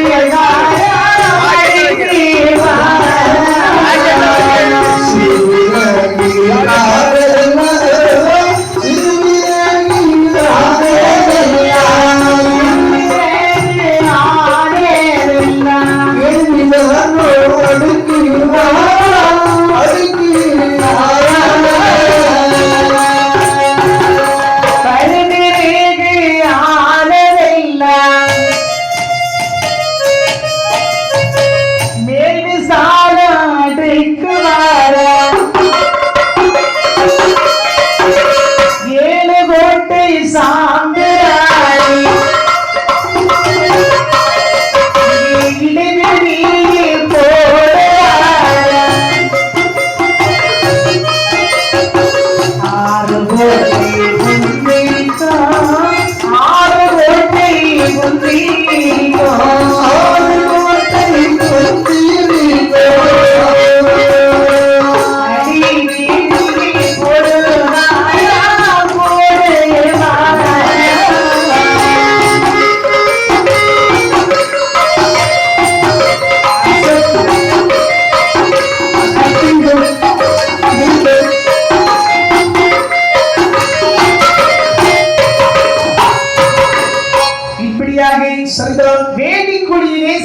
Yeah. மறுபடியாக சரித்திரம் வேண்டிக் கொடியிலே